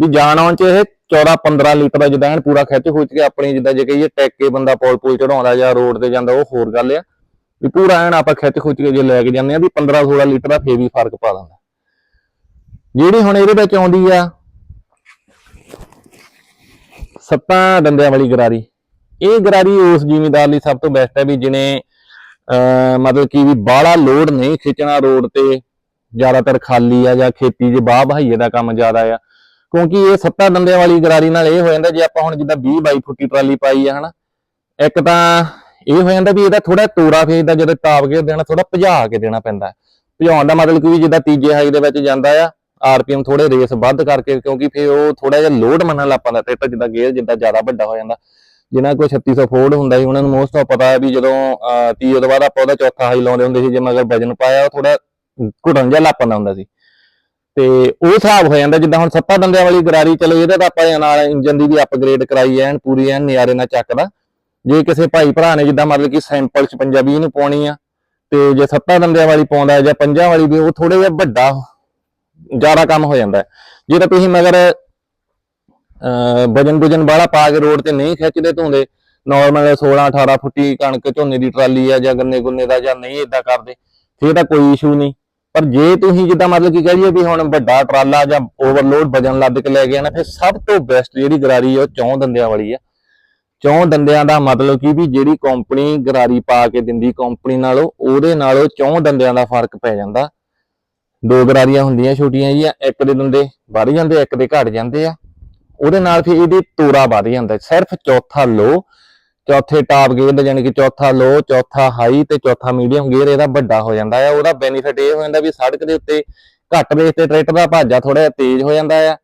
ਵੀ ਜਾਣ ਆਉਣ ਚ ਇਹ 14 15 ਲੀਟਰ ਦਾ ਜਿੱਦਾਂ ਐਨ ਪੂਰਾ ਖਿੱਚ ਖੁੱਚ ਕੇ ਆਪਣੀ ਜਿੱਦਾਂ ਜੇ ਕਹੀਏ ਟੈਕ ਕੇ ਬੰਦਾ ਪੋਲ ਪੂਲ ਚੜਾਉਂਦਾ ਜਾਂ ਰੋਡ ਤੇ ਜਾਂਦਾ, ਉਹ ਹੋਰ ਗੱਲ ਆ। ਵੀ ਪੂਰਾ ਐਨ ਆਪਾਂ ਖਿੱਚ ਖੁੱਚ ਕੇ ਜੇ ਲੈ ਕੇ ਜਾਂਦੇ ਆ ਵੀ 15 16 ਲੀਟਰ ਦਾ ਫੇਰ ਵੀ ਫ਼ਰਕ ਪਾ ਦਿੰਦਾ। ਜਿਹੜੀ ਹੁਣ ਇਹਦੇ ਵਿੱਚ ਆਉਂਦੀ ਆ ਸੱਤਾਂ ਡੰਡਿਆਂ ਵਾਲੀ ਗਰਾਰੀ। ਇਹ ਗਰਾਰੀ ਉਸ ਜ਼ਿਮੀਦਾਰ ਲਈ ਸਭ ਤੋਂ ਬੈਸਟ ਹੈ ਵੀ ਜਿਹਨੇ, ਅਹ, ਮਤਲਬ ਕਿ ਵੀ ਬਾਹਲਾ ਲੋਡ ਨਹੀਂ ਖਿੱਚਣਾ ਰੋਡ ਤੇ, ਜ਼ਿਆਦਾਤਰ ਖਾਲੀ ਆ ਜਾਂ ਖੇਤੀ 'ਚ ਬਾਹ ਬਹਾਈਏ ਦਾ ਕੰਮ ਜ਼ਿਆਦਾ ਆ। ਕਿਉਂਕਿ ਇਹ ਸੱਤਾ ਡੰਡਿਆਂ ਵਾਲੀ ਗਰਾਰੀ ਨਾਲ ਇਹ ਹੋ ਜਾਂਦਾ ਜੇ ਆਪਾਂ ਹੁਣ ਜਿੱਦਾਂ 20 ਬਾਈ ਫੁੱਟੀ ਟਰਾਲੀ ਪਾਈ ਆ, ਹਨਾ। ਇੱਕ ਤਾਂ ਇਹ ਹੋ ਜਾਂਦਾ ਵੀ ਇਹਦਾ ਥੋੜਾ ਤੋਰਾ ਫੇਜਦਾ ਜਦੋਂ ਤਾਪ ਕੇ ਦੇਣਾ ਥੋੜਾ ਭਜਾ ਕੇ ਦੇਣਾ ਪੈਂਦਾ। ਭਜਾਉਣ ਦਾ ਮਤਲਬ ਕਿ ਵੀ ਜਿੱਦਾਂ ਤੀਜੇ ਹਾਈ ਦੇ ਵਿੱਚ ਜਾਂਦਾ ਆ, ਆਰਪੀਐਮ ਥੋੜੇ ਰੇਸ ਵੱਧ ਕਰਕੇ ਕਿਉਂਕਿ ਫੇ ਉਹ ਥੋੜਾ ਜਿਹਾ ਲੋਡ ਮੰਨਣ ਲੱਗ ਪੈਂਦਾ ਟਰੈਕਟਰ ਜਿੱਦਾਂ ਗੇਅਰ ਜਿੱਦਾਂ ਜ਼ਿਆਦਾ ਵੱਡਾ ਹੋ ਜਾਂਦਾ। ਜਿਨ੍ਹਾਂ ਕੋਲ 3600 ਫੋਰਡ ਹੁੰਦਾ ਸੀ, ਉਹਨਾਂ ਨੂੰ ਮੋਸਟ ਆਫ ਪਤਾ ਹੈ ਵੀ ਜਦੋਂ 30 ਤੋਂ ਬਾਅਦ ਆਪਾਂ ਉਹਦਾ ਚੌਥਾ ਹਾਈ ਲਾਉਂਦੇ ਹੁੰਦੇ ਸੀ, ਜੇ ਮਗਰ ਵਜਨ ਪਾਇਆ, ਉਹ ਥੋੜਾ ਘੁਟਣ ਜਿਹਾ ਲੱਗ ਪੈਂਦਾ ਹੁੰਦਾ ਸੀ। ਤੇ ਉਹ ਹਿਸਾਬ ਹੋ ਜਾਂਦਾ, ਜਿੱਦਾਂ ਹੁਣ ਸੱਤਾ ਡੰਡਿਆਂ ਵਾਲੀ ਗਰਾਰੀ, ਚਲੋ ਇਹਦਾ ਤਾਂ ਆਪਾਂ ਨਾਲ ਇੰਜਨ ਦੀ ਵੀ ਅਪਗ੍ਰੇਡ ਕਰਾਈ ਐਨ, ਪੂਰੀ ਐਨ, ਨਿਆਰੇ ਨਾਲ ਚੱਕਦਾ। ਜੇ ਕਿਸੇ ਭਾਈ ਭਰਾ ਨੇ ਜਿੱਦਾਂ ਮਤਲਬ ਕਿ ਸੈਂਪਲ ਚ ਪੰਜਾਬੀ ਨੂੰ ਪਾਉਣੀ ਆ, ਤੇ ਜੇ ਸੱਤਾ ਡੰਡਿਆਂ ਵਾਲੀ ਪਾਉਂਦਾ, ਜਾਂ ਪੰਜਾਂ ਵਾਲੀ ਵੀ, ਉਹ ਥੋੜੇ ਜਿਹਾ ਵੱਡਾ ਜ਼ਿਆਦਾ ਕੰਮ ਹੋ ਜਾਂਦਾ। ਜੇ ਤਾਂ ਤੁਸੀਂ ਮਗਰ ਵਜਨ ਵਜਨ ਵਾਲਾ ਪਾ ਕੇ ਰੋਡ ਤੇ ਨਹੀਂ ਖਿੱਚਦੇ ਧੋਂਦੇ ਨਾਰਮਲ 16 18 ਫੁੱਟੀ ਕਣਕ ਝੋਨੇ ਦੀ ਟਰਾਲੀ ਆ, ਜਾਂ ਗੰਨੇ ਗੁੰਨੇ ਦਾ, ਜਾਂ ਨਹੀਂ ਇਦਾਂ ਕਰਦੇ, ਫਿਰ ਤਾਂ ਕੋਈ ਇਸ਼ੂ ਨਹੀਂ। ਪਰ ਜੇ ਤੁਸੀਂ ਜਿੱਦਾਂ ਮਤਲਬ ਕਿ ਕਹ ਲਈਏ ਵੀ ਹੁਣ ਵੱਡਾ ਟਰਾਲਾ ਜਾਂ ਓਵਰਲੋਡ ਵਜਨ ਲੱਦ ਕੇ ਲੈ ਗਿਆ ਨਾ, ਫਿਰ ਸਭ ਤੋਂ ਬੈਸਟ ਜਿਹੜੀ ਗਰਾਰੀ ਆ ਉਹ ਚੌਂ ਦੰਦਿਆਂ ਵਾਲੀ ਆ। ਚੌਂ ਦੰਦਿਆਂ ਦਾ ਮਤਲਬ ਕੀ ਵੀ ਜਿਹੜੀ ਕੰਪਨੀ ਗਰਾਰੀ ਪਾ ਕੇ ਦਿੰਦੀ ਕੰਪਨੀ ਨਾਲੋਂ, ਉਹਦੇ ਨਾਲੋਂ ਚੌਂ ਦੰਦਿਆਂ ਦਾ ਫ਼ਰਕ ਪੈ ਜਾਂਦਾ। ਦੋ ਗਰਾਰੀਆਂ ਹੁੰਦੀਆਂ ਛੋਟੀਆਂ ਜੀਆਂ, ਇੱਕ ਦੇ ਦੰਦੇ ਵੱਧ ਜਾਂਦੇ, ਇੱਕ ਦੇ ਘਟ ਜਾਂਦੇ ਆ। ਉਹਦੇ ਨਾਲ ਫਿਰ ਇਹਦੀ ਤੋਰਾ ਵੱਧ ਜਾਂਦਾ। ਸਿਰਫ ਚੌਥਾ ਲੋ ਚੌਥੇ ਟਾਪ ਗੇਅਰ ਦਾ ਯਾਨੀ ਕਿ ਚੌਥਾ ਲੋ, ਚੌਥਾ ਹਾਈ ਤੇ ਚੌਥਾ ਮੀਡੀਅਮ ਗੇਅਰ ਇਹਦਾ ਵੱਡਾ ਹੋ ਜਾਂਦਾ ਆ। ਉਹਦਾ ਬੈਨੀਫਿਟ ਇਹ ਹੋ ਜਾਂਦਾ ਵੀ ਸੜਕ ਦੇ ਉੱਤੇ ਘੱਟ ਬੇਸ ਤੇ ਟਰੈਕਟਰ ਦਾ ਭਾਜਾ ਥੋੜਾ ਜਿਹਾ ਤੇਜ਼ ਹੋ ਜਾਂਦਾ ਆ।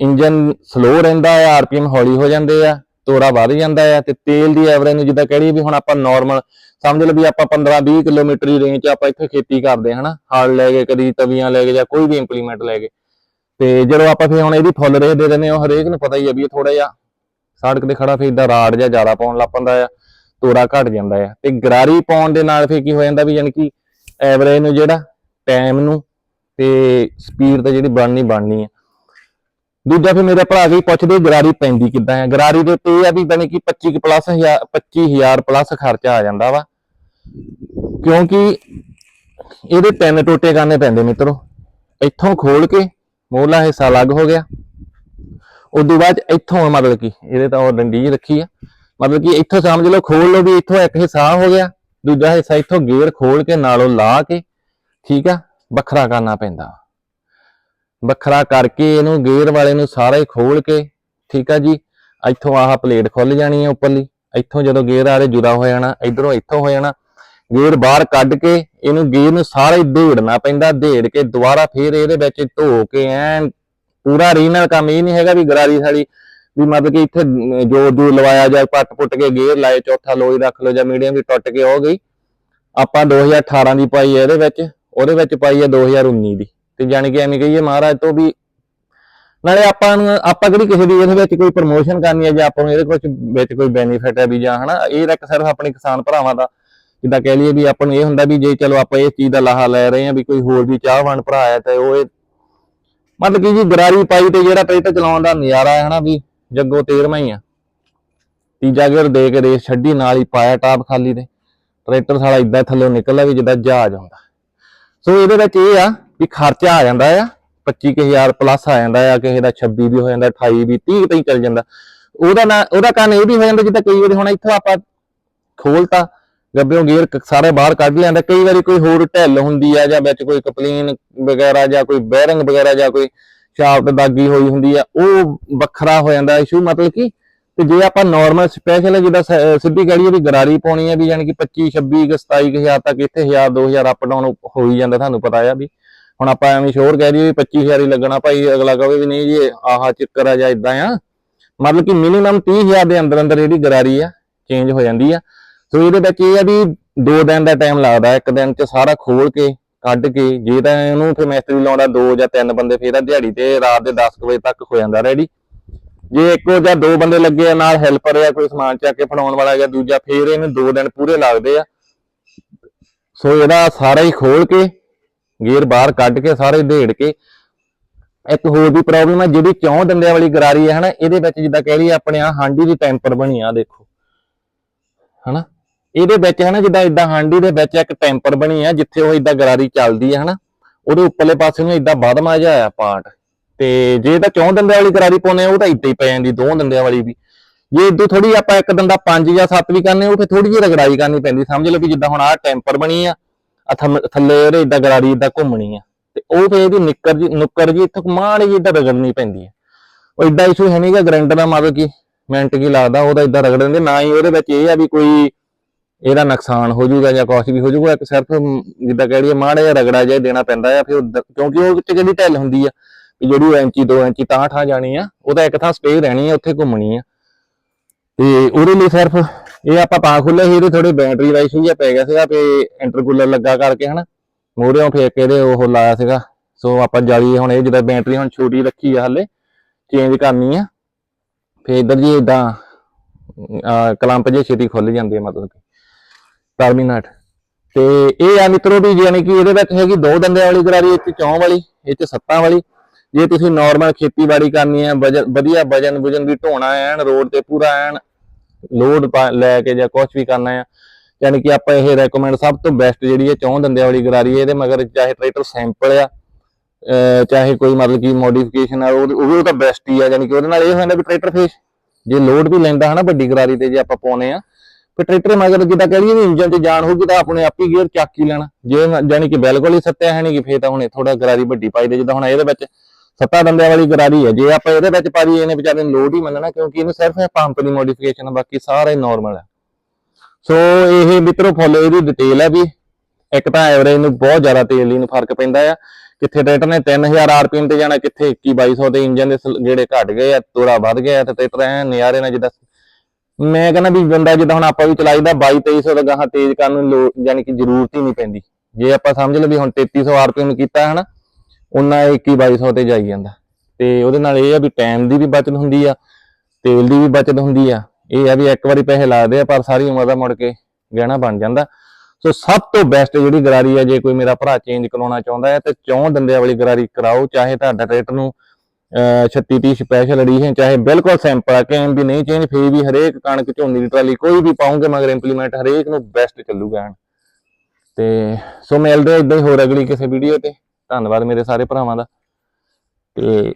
ਇੰਜਨ ਸਲੋ ਰਹਿੰਦਾ ਆ ਆਰਪੀਐਮ ਹੌਲੀ ਹੋ ਜਾਂਦੇ ਆ ਤੋੜਾ ਵੱਧ ਜਾਂਦਾ ਹੈ ਤੇ ਤੇਲ ਦੀ ਐਵਰੇਜ ਨੂੰ ਜਿੱਦਾਂ ਕਹਿ ਵੀ ਹੁਣ ਆਪਾਂ ਨਾਰਮਲ ਸਮਝ ਲਓ ਵੀ ਆਪਾਂ 15 20 ਕਿਲੋਮੀਟਰ ਦੀ ਰੇਂਜ 'ਚ ਆਪਾਂ ਇੱਥੇ ਖੇਤੀ ਕਰਦੇ ਹਾਂ, ਹਨਾ? ਹਾਲ ਲੈ ਕੇ ਕਦੀ ਤਵੀਆਂ ਲੈ ਕੇ ਜਾਂ ਕੋਈ ਵੀ ਇੰਪਲੀਮੈਂਟ ਲੈ ਕੇ ਤੇ ਜਦੋਂ ਆਪਾਂ ਫੇ ਹੁਣ ਇਹਦੀ ਫੁੱਲ ਰੇਸ ਦੇ ਦਿੰਦੇ ਹਾਂ ਹਰੇਕ ਨੂੰ ਪਤਾ ਹੀ ਆ ਵੀ ਥੋੜਾ ਜਿਹਾ ਸੜਕ ਤੇ ਖੜਾ ਫੇ ਇਦਾਂ ਰਾੜ ਜਾਂ ਜ਼ਿਆਦਾ ਪਾਉਣ ਲੱਗ ਪੈਂਦਾ ਆ, ਤੋਰਾ ਘਟ ਜਾਂਦਾ ਆ। ਤੇ ਗਰਾਰੀ ਪਾਉਣ ਦੇ ਨਾਲ ਫੇ ਕੀ ਹੋ ਜਾਂਦਾ ਵੀ ਯਾਨੀ ਕਿ ਐਵਰੇਜ ਨੂੰ ਜਿਹੜਾ ਟਾਈਮ ਨੂੰ ਤੇ ਸਪੀਡ ਤੇ ਜਿਹੜੀ ਬਣਨੀ ਬਣਨੀ ਆ। ਦੂਜਾ ਫਿਰ ਮੇਰੇ ਭਰਾ ਵੀ ਪੁੱਛਦੇ ਗਰਾਰੀ ਪੈਂਦੀ ਕਿੱਦਾਂ ਆ। ਗਰਾਰੀ ਦੇ ਤੇ ਆ ਵੀ ਬਣੇ ਕਿ 25 ਪਲੱਸ 25000 ਪਲੱਸ ਖਰਚਾ ਆ ਜਾਂਦਾ ਵਾ। ਕਿਉਂਕਿ ਇਹਦੇ ਤਿੰਨ ਟੋਟੇ ਕਰਨੇ ਪੈਂਦੇ ਮਿੱਤਰੋ। ਇੱਥੋਂ ਖੋਲ ਕੇ ਮੋਹਲਾ ਹਿੱਸਾ ਅਲੱਗ ਹੋ ਗਿਆ। ਉਦੋਂ ਬਾਅਦ ਇੱਥੋਂ ਮਤਲਬ ਕਿ, ਇਹਦੇ ਤਾਂ ਉਹ ਡੰਡੀ ਜਿਹੀ ਰੱਖੀ ਆ। ਮਤਲਬ ਕਿ ਇੱਥੋਂ ਸਮਝ ਲਓ, ਖੋਲ ਲਓ ਵੀ ਇੱਥੋਂ ਇੱਕ ਹਿੱਸਾ ਹੋ ਗਿਆ, ਦੂਜਾ ਹਿੱਸਾ ਇੱਥੋਂ ਗੇਅਰ ਖੋਲ ਕੇ ਨਾਲੋਂ ਲਾ ਕੇ, ਠੀਕ ਆ, ਵੱਖਰਾ ਕਰਨਾ ਪੈਂਦਾ। ਵੱਖਰਾ ਕਰਕੇ ਇਹਨੂੰ ਗੇਅਰ ਵਾਲੇ ਨੂੰ ਸਾਰਾ ਹੀ ਖੋਲ ਕੇ, ਠੀਕ ਆ ਜੀ, ਇੱਥੋਂ ਆਹ ਪਲੇਟ ਖੁੱਲ ਜਾਣੀ ਹੈ ਉੱਪਰਲੀ, ਇੱਥੋਂ ਜਦੋਂ ਗੇਅਰ ਆਰੇ ਜੁਦਾ ਹੋ ਜਾਣਾ, ਇਧਰੋਂ ਇੱਥੋਂ ਹੋ ਜਾਣਾ, ਗੇਅਰ ਬਾਹਰ ਕੱਢ ਕੇ ਇਹਨੂੰ ਗੇਅਰ ਨੂੰ ਸਾਰਾ ਹੀ ਢੇੜਨਾ ਪੈਂਦਾ, ਢੇੜ ਕੇ ਦੁਬਾਰਾ ਫੇਰ ਇਹਦੇ ਵਿੱਚ ਧੋ ਕੇ ਐਨ ਪੂਰਾ ਰੀਨਲ ਕੰਮ ਇਹ ਨਹੀਂ ਹੈਗਾ ਵੀ ਗਰਾਰੀ ਸਾਲੀ ਵੀ ਮਤਲਬ ਕਿ ਇੱਥੇ ਜੋਰ ਜੂਰ ਲਵਾਇਆ ਜਾਂ ਪੱਟ ਪੁੱਟ ਕੇ ਗੇਅਰ ਲਾਏ, ਚੌਥਾ ਲੋਈ ਰੱਖ ਲਓ ਜਾਂ ਮੀਡੀਅਮ ਵੀ ਟੁੱਟ ਕੇ ਹੋ ਗਈ। ਆਪਾਂ 2018 ਦੀ ਪਾਈ ਹੈ ਇਹਦੇ ਵਿੱਚ, ਉਹਦੇ ਵਿੱਚ ਪਾਈ ਹੈ 2019 ਦੀ। ਤੇ ਜਾਣੀ ਕਿ ਐਵੇਂ ਕਹੀਏ ਮਹਾਰਾਜ ਤੋਂ ਵੀ ਨਾਲੇ ਆਪਾਂ ਨੂੰ, ਆਪਾਂ ਕਿਹੜੀ ਕਿਸੇ ਦੀ ਇਹਦੇ ਵਿੱਚ ਕੋਈ ਪ੍ਰਮੋਸ਼ਨ ਕਰਨੀ ਹੈ ਜਾਂ ਆਪਾਂ ਨੂੰ ਇਹਦੇ ਕੁਝ ਵਿੱਚ ਕੋਈ ਬੈਨੀਫਿਟ ਹੈ ਵੀ ਜਾਂ ਹਨਾ, ਇਹ ਇੱਕ ਸਿਰਫ ਆਪਣੇ ਕਿਸਾਨ ਭਰਾਵਾਂ ਦਾ ਜਿੱਦਾਂ ਕਹਿ ਲਈਏ ਵੀ ਆਪਾਂ ਨੂੰ ਇਹ ਹੁੰਦਾ ਵੀ ਜੇ ਚਲੋ ਆਪਾਂ ਇਸ ਚੀਜ਼ ਦਾ ਲਾਹਾ ਲੈ ਰਹੇ ਹਾਂ ਵੀ ਕੋਈ ਹੋਰ ਵੀ ਚਾਹਵਾਨ ਭਰਾ ਹੈ ਤੇ ਉਹ ਇਹ ਮਤਲਬ ਕਿ ਜੀ ਗਰਾਰੀ ਪਾਈ ਤੇ ਜਿਹੜਾ ਟਰੈਕਟਰ ਚਲਾਉਣ ਦਾ ਨਜ਼ਾਰਾ ਹੈ ਹਨਾ ਵੀ ਜੱਗੋ ਤੇਰਵਾਂ ਹੀ ਆ। ਤੀਜਾ ਗੇਅਰ ਦੇ ਕੇ ਰੇਸ ਛੱਡੀ, ਨਾਲ ਹੀ ਪਾਇਆ ਟਾਪ ਖਾਲੀ ਤੇ। ਟਰੈਕਟਰ ਸਾਲਾ ਇਦਾਂ ਥੱਲੇ ਨਿਕਲਦਾ ਵੀ ਜਿੱਦਾਂ ਜਹਾਜ਼ ਹੁੰਦਾ ਸੋ ਇਹਦੇ ਵਿੱਚ ਇਹ ਆ ਵੀ ਖਰਚਾ ਆ ਜਾਂਦਾ ਆ 25000 ਪਲੱਸ ਆ ਜਾਂਦਾ ਆ, ਕਿਸੇ ਦਾ 26 ਵੀ ਹੋ ਜਾਂਦਾ 28 ਵੀ 30 ਤਾਈਂ ਚੱਲ ਜਾਂਦਾ। ਉਹਦਾ ਨਾ, ਉਹਦਾ ਕਾਰਨ ਇਹ ਵੀ ਹੋ ਜਾਂਦਾ ਜਿੱਦਾਂ ਕਈ ਵਾਰੀ ਹੁਣ ਇੱਥੋਂ ਆਪਾਂ ਖੋਲਤਾ ਗੱਬਿਓਂ ਗੇਅਰ ਸਾਰੇ ਬਾਹਰ ਕੱਢ ਲਿਆਂਦਾ। ਕਈ ਵਾਰੀ ਕੋਈ ਹੋਰ ਢਿੱਲ ਹੁੰਦੀ ਆ, ਜਾਂ ਵਿੱਚ ਕੋਈ ਕਪਲੀਨ ਵਗੈਰਾ, ਜਾਂ ਕੋਈ ਬੈਰਿੰਗ ਵਗੈਰਾ, ਜਾਂ ਕੋਈ ਸ਼ਾਫਟ ਦਾਗੀ ਹੋਈ ਹੁੰਦੀ ਆ, ਉਹ ਵੱਖਰਾ ਹੋ ਜਾਂਦਾ ਇਸ਼ੂ ਮਤਲਬ ਕਿ ਤੇ ਜੇ ਆਪਾਂ ਨਾਰਮਲ ਸਪੈਸ਼ਲ ਜਿੱਦਾਂ ਸਿੱਧੀ ਕਹੀਏ ਵੀ ਗਰਾਰੀ ਪਾਉਣੀ ਹੈ ਵੀ ਯਾਨੀ ਕਿ 25 26 ਕੁ 27 ਕੁ ਹਜ਼ਾਰ ਤੱਕ ਇੱਥੇ 1000 2000 ਅਪ ਡਾਊਨ ਹੋ, ਹੀ ਜਾਂਦਾ, ਤੁਹਾਨੂੰ ਪਤਾ ਆ ਵੀ। ਹੁਣ ਆਪਾਂ ਐਵੇਂ ਸ਼ੋਰ ਕਹਿ ਦਈਏ ਵੀ 25000 ਹੀ ਲੱਗਣਾ ਭਾਈ, ਅਗਲਾ ਕਹੇ ਵੀ ਨਹੀਂ ਜੀ, ਆਹਾ ਚੱਕਰ ਆ ਜਾਂ ਇਦਾਂ ਆ। ਮਤਲਬ ਕਿ ਮਿਨੀਮਮ 30000 ਦੇ ਅੰਦਰ ਅੰਦਰ ਜਿਹੜੀ ਗਰਾਰੀ ਆ ਚੇਂਜ ਹੋ ਜਾਂਦੀ ਆ। ਸੋ ਇਹਦੇ ਵਿੱਚ ਇਹ ਆ ਵੀ ਦੋ ਦਿਨ ਦਾ ਟਾਈਮ ਲੱਗਦਾ, ਇੱਕ ਦਿਨ ਚ ਸਾਰਾ ਖੋਲ ਕੇ, ਕੱਢ ਕੇ, ਜੇ ਤਾਂ ਇਹਨੂੰ ਫਿਰ ਮਿਸਤਰੀ ਲਾਉਂਦਾ ਦੋ ਜਾਂ ਤਿੰਨ ਬੰਦੇ, ਫਿਰ ਦਿਹਾੜੀ ਤੇ ਰਾਤ ਦੇ 10 ਵਜੇ ਤੱਕ ਹੋ ਜਾਂਦਾ ਰੈਡੀ ਜੇ ਇੱਕ ਜਾਂ ਦੋ ਬੰਦੇ ਲੱਗੇ ਨਾਲ ਹੈਲਪਰ ਆ, ਕੋਈ ਸਮਾਨ ਚੱਕ ਕੇ ਫੜਾਉਣ ਵਾਲਾ ਜਾਂ ਦੂਜਾ, ਫੇਰ ਇਹਨੂੰ ਦੋ ਦਿਨ ਪੂਰੇ ਲੱਗਦੇ ਆ। ਸੋ ਇਹਦਾ ਸਾਰਾ ਹੀ ਖੋਲ ਕੇ ਗੇਅਰ ਬਾਹਰ ਕੱਢ ਕੇ, ਸਾਰੇ ਢੇੜ ਕੇ, ਇੱਕ ਹੋਰ ਵੀ ਪ੍ਰੋਬਲਮ ਹੈ ਜਿਹੜੀ ਚੌਂ ਦੰਦਿਆਂ ਵਾਲੀ ਗਰਾਰੀ ਹੈ ਹਨਾ, ਇਹਦੇ ਵਿੱਚ ਜਿੱਦਾਂ ਕਹਿ ਲਈਏ, ਆਪਣੇ ਆ ਹਾਂਡੀ ਦੀ ਟੈਂਪਰ ਬਣੀ ਆ ਦੇਖੋ। ਹਨਾ? ਇਹਦੇ ਵਿੱਚ ਹਨਾ, ਜਿੱਦਾਂ ਇਦਾਂ ਹਾਂਡੀ ਦੇ ਵਿੱਚ ਇੱਕ ਟੈਂਪਰ ਬਣੀ ਆ, ਜਿੱਥੇ ਉਹ ਇਦਾਂ ਗਰਾਰੀ ਚੱਲਦੀ ਹੈ ਹਨਾ, ਉਹਦੇ ਉੱਪਰਲੇ ਪਾਸੇ ਨੂੰ ਇਦਾਂ ਬਾਦਮਾ ਜਿਹਾ ਆ ਪਾਰਟ ਤੇ ਜੇ ਤਾਂ ਚੌਂ ਦੰਦਿਆਂ ਵਾਲੀ ਗਰਾਰੀ ਪਾਉਨੇ ਆ, ਉਹ ਤਾਂ ਇੱਦਾਂ ਹੀ ਪੈ ਜਾਂਦੀ, ਦੋ ਦੰਦਿਆਂ ਵਾਲੀ ਵੀ। ਜੇ ਇਦੋਂ ਥੋੜੀ ਆਪਾਂ ਇੱਕ ਦੰਦਾ ਪੰਜ ਜਾਂ ਸੱਤ ਵੀ ਕਰਨੇ, ਉਹ ਫਿਰ ਥੋੜੀ ਜਿਹੀ ਰਗੜਾਈ ਕਰਨੀ ਪੈਂਦੀ। ਸਮਝ ਲਓ ਕਿ ਜਿੱਦਾਂ ਹੁਣ ਆਹ ਟੈਂਪਰ ਬਣੀ ਆ ਆ ਥੱਲੇ ਉਹਦੇ ਇਦਾਂ ਗਰਾਰੀ ਇਦਾਂ ਘੁੰਮਣੀ ਆ। ਤੇ ਉਹ ਫੇਰ ਇਹਦੀ ਨਿੱਕਰ ਜੀ ਨੁੱਕਰ ਜੀ ਇੱਥੋਂ ਮਾੜੀ ਜਿਹੀ ਇਦਾਂ ਰਗੜਨੀ ਪੈਂਦੀ ਆ। ਉਹ ਇਦਾਂ ਇਸ਼ੂ ਹੈ ਨਹੀਂਗਾ ਗ੍ਰੈਂਡਰ ਦਾ ਮਤਲਬ ਕਿ, ਮਿੰਟ ਕੀ ਲੱਗਦਾ ਉਹਦਾ ਇਦਾਂ ਰਗੜ ਦਿੰਦੇ, ਨਾ ਹੀ ਉਹਦੇ ਵਿੱਚ ਇਹ ਆ ਵੀ ਕੋਈ ਇਹਦਾ ਨੁਕਸਾਨ ਹੋ ਜਾਊਗਾ ਜਾਂ ਕੁਛ ਵੀ ਹੋ ਜਾਊਗਾ, ਇੱਕ ਸਿਰਫ ਜਿੱਦਾਂ ਕਹਿ ਲਈਏ ਮਾੜਾ ਜਿਹਾ ਰਗੜਾ ਜਿਹਾ ਦੇਣਾ ਪੈਂਦਾ ਆ, ਫਿਰ ਕਿਉਂਕਿ ਉਹ ਵਿੱਚ ਕਿਹੜੀ ਟੈਲ ਹੁੰਦੀ ਆ, ਵੀ ਜਿਹੜੀ ਉਹ 2 ਇੰਚੀ ਤਾਂ ਠਾਂ ਜਾਣੀ ਆ ਉਹਦਾ ਇੱਕ ਥਾਂ ਸਪੇਸ ਰਹਿਣੀ ਆ, ਉੱਥੇ ਘੁੰਮਣੀ ਆ। ਤੇ ਉਹਦੇ ਲਈ ਸਿਰਫ ਇਹ ਆਪਾਂ ਪਾ ਖੁੱਲੇ ਸੀ, ਇਹਦੇ ਥੋੜੇ ਬੈਟਰੀ ਦਾ ਇਸ਼ੂ ਜਿਹਾ ਪੈ ਗਿਆ ਸੀਗਾ ਤੇ ਇੰਟਰਕੂਲਰ ਲੱਗਾ ਕਰਕੇ ਹਨਾ ਮੋਰਿਓਂ ਫੇਕ ਕੇ ਇਹਦੇ ਉਹ ਲਾਇਆ ਸੀਗਾ, ਸੋ ਆਪਾਂ ਜਾਲੀ ਹੁਣ ਇਹ ਜਿੱਦਾਂ ਬੈਟਰੀ ਹੁਣ ਛੋਟੀ ਰੱਖੀ ਆ ਹਲੇ ਚੇਂਜ ਕਰਨੀ ਆ, ਫੇਰ ਇਧਰ ਜੀ ਇਦਾਂ ਕਲੰਪ ਜੇ ਛੇਤੀ ਖੁੱਲ ਜਾਂਦੇ ਆ ਮਤਲਬ ਟਰਮੀਨੇਟ ਤੇ ਇਹ ਆ ਮਿੱਤਰੋ ਵੀ ਯਾਨੀ ਕਿ ਇਹਦੇ ਵਿੱਚ ਹੈਗੀ ਦੋ ਦੰਦਿਆਂ ਵਾਲੀ ਗਰਾਰੀ, ਇੱਕ ਚੌਂ ਵਾਲੀ, ਇਹ ਚ ਸੱਤਾਂ ਵਾਲੀ। ਜੇ ਤੁਸੀਂ ਨਾਰਮਲ ਖੇਤੀਬਾੜੀ ਕਰਨੀ ਹੈ ਵਧੀਆ ਵਜਨ ਵਜਨ ਵੀ ਢੋਣਾ ਐਨ, ਰੋਡ ਤੇ ਪੂਰਾ ਐਨ ਲੋਡ ਲੈ ਕੇ ਜਾਂ ਕੁਝ ਵੀ ਕਰਨਾ ਹੈ ਯਾਨੀ ਕਿ ਆਪਾਂ ਇਹ ਰეკਮੈਂਡ ਸਭ ਤੋਂ ਬੈਸਟ ਜਿਹੜੀ ਹੈ ਚੌਂ ਦੰਦਿਆਂ ਵਾਲੀ ਗਰਾਰੀ ਹੈ ਇਹਦੇ ਮਗਰ ਚਾਹੇ ਟਰੈਕਟਰ ਸੈਂਪਲ ਆ ਚਾਹੇ ਕੋਈ ਮਤਲਬ ਕਿ ਮੋਡੀਫਿਕੇਸ਼ਨ ਆ, ਉਹ ਉਹ ਤਾਂ ਬੈਸਟ ਹੀ ਆ, ਯਾਨੀ ਕਿ ਉਹਦੇ ਨਾਲ ਇਹ ਹੋ ਵੀ ਟਰੈਕਟਰ ਫੇਸ ਜੇ ਲੋਡ ਵੀ ਲੈਂਦਾ ਹਨਾ ਵੱਡੀ ਗਰਾਰੀ ਤੇ ਜੇ ਆਪਾਂ ਪਾਉਨੇ ਆ ਫਿਰ ਟਰੈਕਟਰ ਮਗਰ ਜਿੱਦਾਂ ਕਹਿ ਲਈਏ ਵੀ ਇੰਜਨ 'ਚ ਜਾਣ ਹੋਊਗੀ ਤਾਂ ਆਪਣੇ ਆਪ ਹੀ ਗੇਅਰ ਚੱਕ ਹੀ ਲੈਣਾ। ਜੇ ਮ- ਕਿ ਬਿਲਕੁਲ ਹੀ ਸੱਤਿਆ ਹੈ ਨਹੀਂ ਕਿ ਫੇਰ ਤਾਂ ਹੁਣੇ ਥੋੜਾ ਗਰਾਰੀ ਵੱਡੀ ਪਾਈ ਦੇ, ਜਿੱਦਾਂ ਹੁਣ ਇਹਦੇ ਵਿੱਚ ਸੱਤਾ ਦੰਦਿਆਂ ਵਾਲੀ ਗਰਾਰੀ ਹੈ। ਜੇ ਆਪਾਂ ਇਹਦੇ ਵਿੱਚ ਪਾ ਦਈਏ ਇਹਨੇ ਵਿਚਾਰੇ ਨੂੰ ਲੋਡ ਹੀ ਮੰਨਣਾ, ਕਿਉਂਕਿ ਇਹਨੂੰ ਸਿਰਫ ਪੰਪ ਦੀ ਮੋਡੀਫਿਕੇਸ਼ਨ ਬਾਕੀ ਸਾਰਾ ਹੀ ਨਾਰਮਲ ਹੈ ਸੋ ਇਹ ਮਿੱਤਰੋ ਫੁੱਲ, ਇਹਦੀ ਡਿਟੇਲ ਹੈ ਵੀ ਇੱਕ ਤਾਂ ਐਵਰੇਜ ਨੂੰ ਬਹੁਤ ਜ਼ਿਆਦਾ ਤੇਲ ਲਈ ਨੂੰ ਫ਼ਰਕ ਪੈਂਦਾ ਆ। ਕਿੱਥੇ ਟਰੈਕਟਰ ਨੇ 3000 ਆਰਪੀਐਮ ਤੇ ਜਾਣਾ, ਕਿੱਥੇ 21 ਤੇ ਇੰਜਨ ਦੇ ਸਲ- ਘਟ ਗਏ ਆ, ਤੋੜਾ ਵੱਧ ਗਿਆ ਤੇ ਟਰੈਕਟਰ ਐ, ਨਿਆਰੇ ਨਾਲ ਜਿੱਦਾਂ ਮੈਂ ਕਹਿੰਦਾ ਵੀ ਬੰਦਾ ਜਿੱਦਾਂ ਹੁਣ ਆਪਾਂ ਵੀ ਚਲਾਈਦਾ 22 2300 ਦਾ ਗਾਹਾਂ ਤੇਜ਼ ਕਰਨ ਨੂੰ ਯਾਨੀ ਕਿ ਜ਼ਰੂਰਤ ਹੀ ਨਹੀਂ ਪੈਂਦੀ। ਜੇ ਆਪਾਂ ਸਮਝ ਲਓ ਵੀ ਹੁਣ 3300 ਆਰਪੀਐਮ ਕੀਤਾ ਹਨਾ ਉਹਨਾਂ 21 2200 ਤੇ ਜਾਈ ਜਾਂਦਾ। ਤੇ ਉਹਦੇ ਨਾਲ ਇਹ ਆ ਵੀ ਟਾਈਮ ਦੀ ਵੀ ਬਚਤ ਹੁੰਦੀ ਆ, ਤੇਲ ਦੀ ਵੀ ਬਚਤ ਹੁੰਦੀ ਆ। ਇਹ ਆ ਵੀ ਇੱਕ ਵਾਰੀ ਪੈਸੇ ਲੱਗਦੇ ਆ, ਪਰ ਸਾਰੀ ਉਮਰ ਦਾ ਮੁੜ ਕੇ ਗਹਿਣਾ ਬਣ ਜਾਂਦਾ। ਸੋ ਸਭ ਤੋਂ ਬੈਸਟ ਜਿਹੜੀ ਗਰਾਰੀ ਆ, ਜੇ ਕੋਈ ਮੇਰਾ ਭਰਾ ਚੇਂਜ ਕਰਾਉਣਾ ਚਾਹੁੰਦਾ ਹੈ, ਤੇ ਚੌਂ ਦੰਦਿਆਂ ਵਾਲੀ ਗਰਾਰੀ ਕਰਾਓ, ਚਾਹੇ ਤੁਹਾਡਾ ਟਰੈਕਟਰ ਨੂੰ 36 30 ਸਪੈਸ਼ਲ ਐਡੀਸ਼ਨ ਚਾਹੇ ਬਿਲਕੁਲ ਸਿੰਪਲ ਆ ਕੈਮ ਵੀ ਨਹੀਂ ਚੇਂਜ ਫੇਰ ਵੀ ਹਰੇਕ ਕਣਕ ਝੋਨੇ ਦੀ ਟਰਾਲੀ ਕੋਈ ਵੀ ਪਾਉਂਗੇ ਮਗਰ ਇੰਪਲੀਮੈਂਟ ਹਰੇਕ ਨੂੰ ਬੈਸਟ ਚੱਲੂਗਾ ਐਨ। ਤੇ ਸੋ ਮਿਲਦੇ ਇਦਾਂ ਹੀ ਹੋਰ ਅਗਲੀ ਕਿਸੇ ਵੀਡੀਓ ਤੇ ਧੰਨਵਾਦ ਮੇਰੇ ਸਾਰੇ ਭਰਾਵਾਂ ਦਾ ਤੇ